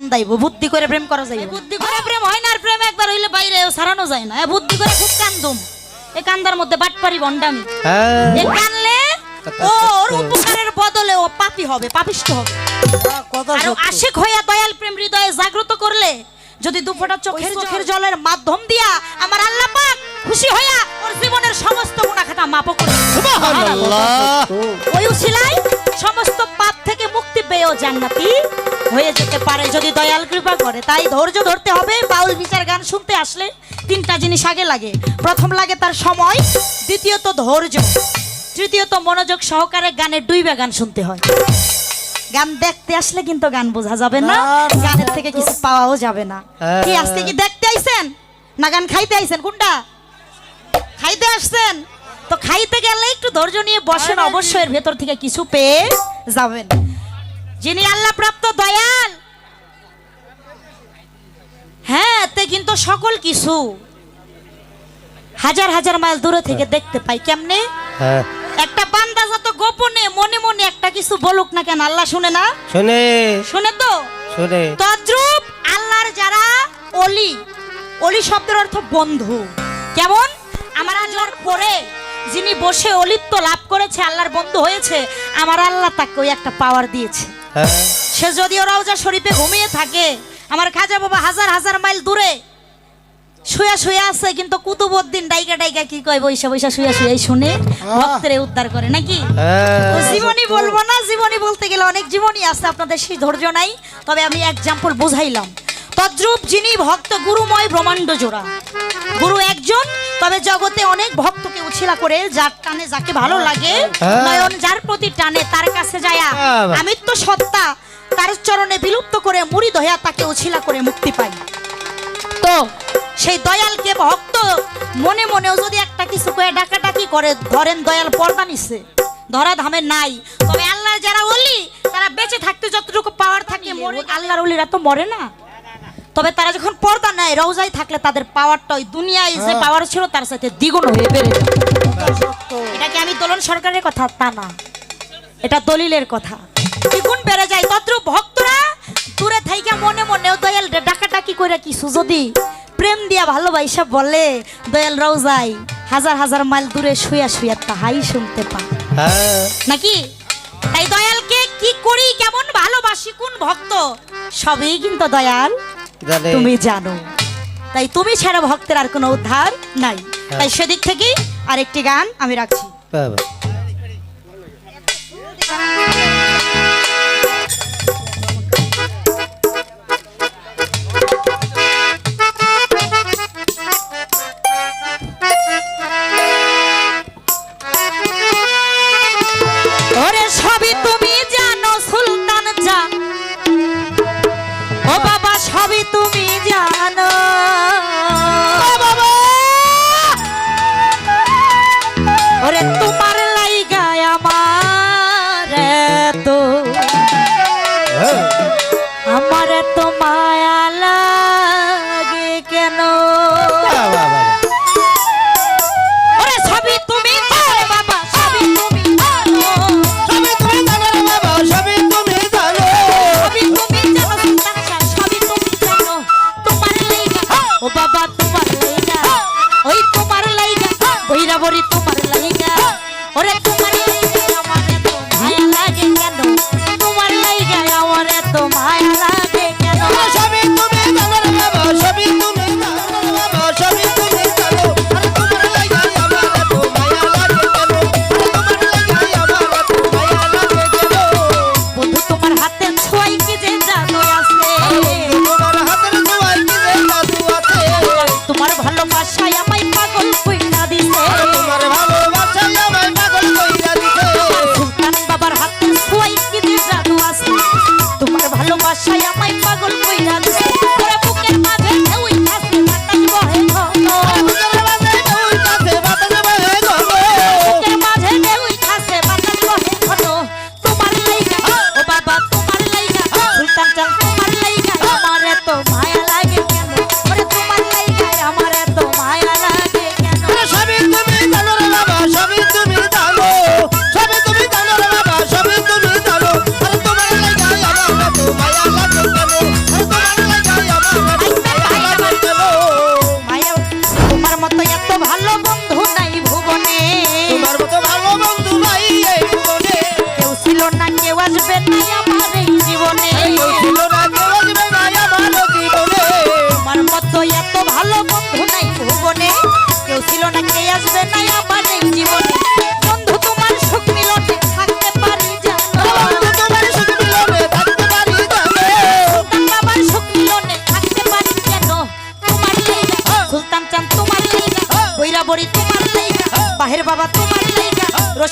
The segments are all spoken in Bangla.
দাইব বুদ্ধি করে প্রেম করা যায় বুদ্ধি করে প্রেম হয় না আর প্রেম একবার হইলে বাইরে সারানো যায় না। বুদ্ধি করে খুব কান্দুম এ কান্দার মধ্যে বাটপারি হ্যাঁ। কানলে ওর উপকারের বদলে ও পাপি হবে পাপিষ্ট হবে। আর আশিক হইয়া দয়াল প্রেম হৃদয়ে জাগ্রত করলে যদি দুফোটা চোখের চোখের জলের মাধ্যম দিয়া আমার আল্লাহ পাক খুশি হইয়া ওর জীবনের সমস্ত গুণাখাতা মাপ করে সুবহানাল্লাহ। ওই সমস্ত পাপ থেকে মুক্তি পেয়েও জান্নাতি। হয়ে যেতে পারে যদি দয়াল কৃপা করে। তাই ধৈর্য ধরতে হবে। বাউল বিচার গান শুনতে আসলে তিনটা জিনিস আগে লাগে। প্রথম লাগে তার সময় দ্বিতীয়ত ধৈর্য তৃতীয়ত মনোযোগ সহকারে গানের দুইবা গান শুনতে হয়। গান দেখতে আসলে কিন্তু গান বোঝা যাবে না, গানের থেকে কিছু পাওয়াও যাবে না। হ্যাঁ। কি আজকে কি দেখতে আইছেন? না গান খাইতে আইছেন? কোনটা? খাইতে আসছেন? তো খাইতে গেলে একটু ধৈর্য নিয়ে বসেন অবশ্যই এর ভেতর থেকে কিছু পেয়ে যাবেন। যিনি আল্লাহ প্রাপ্ত দয়াল। হ্যাঁ তে কিন্তু সকল কিছু। হাজার হাজার মাইল দূরে থেকে দেখতে পাই কেমনে? হ্যাঁ। একটা বান্দা যত গোপনে মনে মনে একটা কিছু বলুক না কেন আল্লাহ শুনে না? শুনে। শুনে তো? শুনে। তদ্রূপ আল্লাহর যারা অলি অলি শব্দের অর্থ বন্ধু। কেমন? আমার আল্লাহর পরে যিনি বসে অলিত্ব লাভ করেছে আল্লাহর বন্ধু হয়েছে আমার আল্লাহ তাকে ওই একটা পাওয়ার দিয়েছে। সে যদিও রওজা শরীফে ঘুমিয়ে থাকে আমার খাজা বাবা হাজার হাজার মাইল দূরে শুয়া শুয়া আছে কিন্তু কুতুবদ্দিন ডাইকা ডাইকা কি কয় বৈশা বৈশা শুয়া শুয়াই শুনে ভক্তের উদ্ধার করে নাকি? হ্যাঁ। জীবনী বলব না জীবনী বলতে গেলে অনেক জীবনী আছে আপনাদের সেই ধৈর্য নাই তবে আমি এক্সাম্পল বুঝাইলাম। তদ্রূপ যিনি ভক্ত গুরুময় ব্রহ্মাণ্ড জোড়া গুরু একজন তবে জগতে অনেক ভক্তকে উছিলা করে যার টানে যাকে ভালো লাগে হ্যাঁ। নয়ন যার প্রতি টানে তার কাছে যায়া হ্যাঁ। আমিত্ব সত্তা তার চরণে বিলুপ্ত করে মুড়ি দয়া তাকে উছিলা করে মুক্তি পাই তো সেই দয়ালকে ভক্ত মনে মনেও যদি একটা কিছু করে ডাকাডাকি করে ধরেন দয়াল পর্দা নিছে ধরা ধামে নাই তবে আল্লাহর যারা অলি তারা বেঁচে থাকতে যতটুকু পাওয়ার থাকে মরে আল্লাহর অলিরা তো মরে না তবে তারা যখন পর্দা নেয় রওজায় থাকলে তাদের পাওয়ারটা ওই দুনিয়ায় যে পাওয়ার ছিল তার সাথে দ্বিগুণ হয়ে বেড়ে এটা কি আমি দোলন সরকারের কথা? তা না। এটা দলিলের কথা। দ্বিগুণ বেড়ে যায়। তদ্রুপ ভক্তরা দূরে থাইকা মনে মনেও দয়াল ডাকাডাকি করে কিছু যদি প্রেম দিয়া ভালোবাসা বলে দয়াল রওজাই হাজার হাজার মাইল দূরে শুয়া শুয়া তাহাই শুনতে পায়। হ্যাঁ। নাকি? তাই দয়ালকে কি করি কেমন ভালোবাসি কোন ভক্ত? সবই কিন্তু দয়াল। তুমি জানো তাই তুমি ছাড়া ভক্তের আর কোনো উদ্ধার নাই। তাই সেদিক থেকেই আরেকটি গান আমি রাখছি। বাবা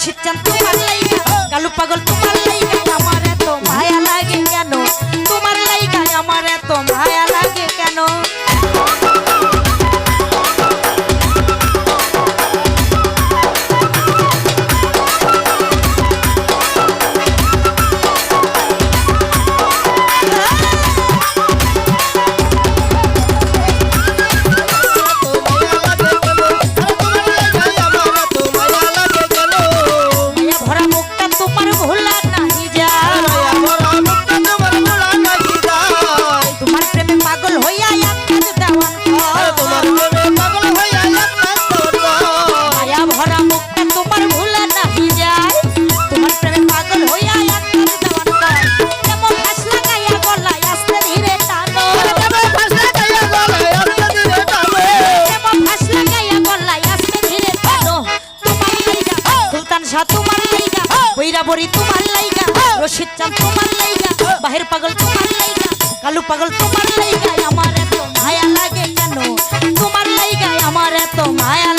শীতচান তোমার লাইগা কালু পাগল তোমার বরি তোমার লাইগা। হ্যাঁ। রশিদ চান তোমার লাইগা। হ্যাঁ। বাহির পাগল তোমার লাইগা। কালু পাগল তোমার লাইগা আমার এত মায়া লাগে কেন? তোমার লাইগা আমার এত মায়া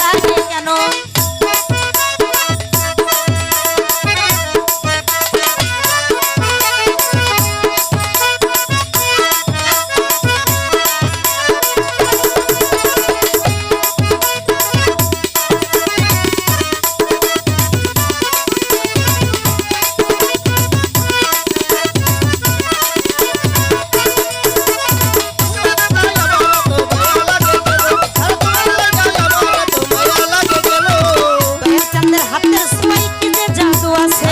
হাতে সবাই কি যে জাদু আছে।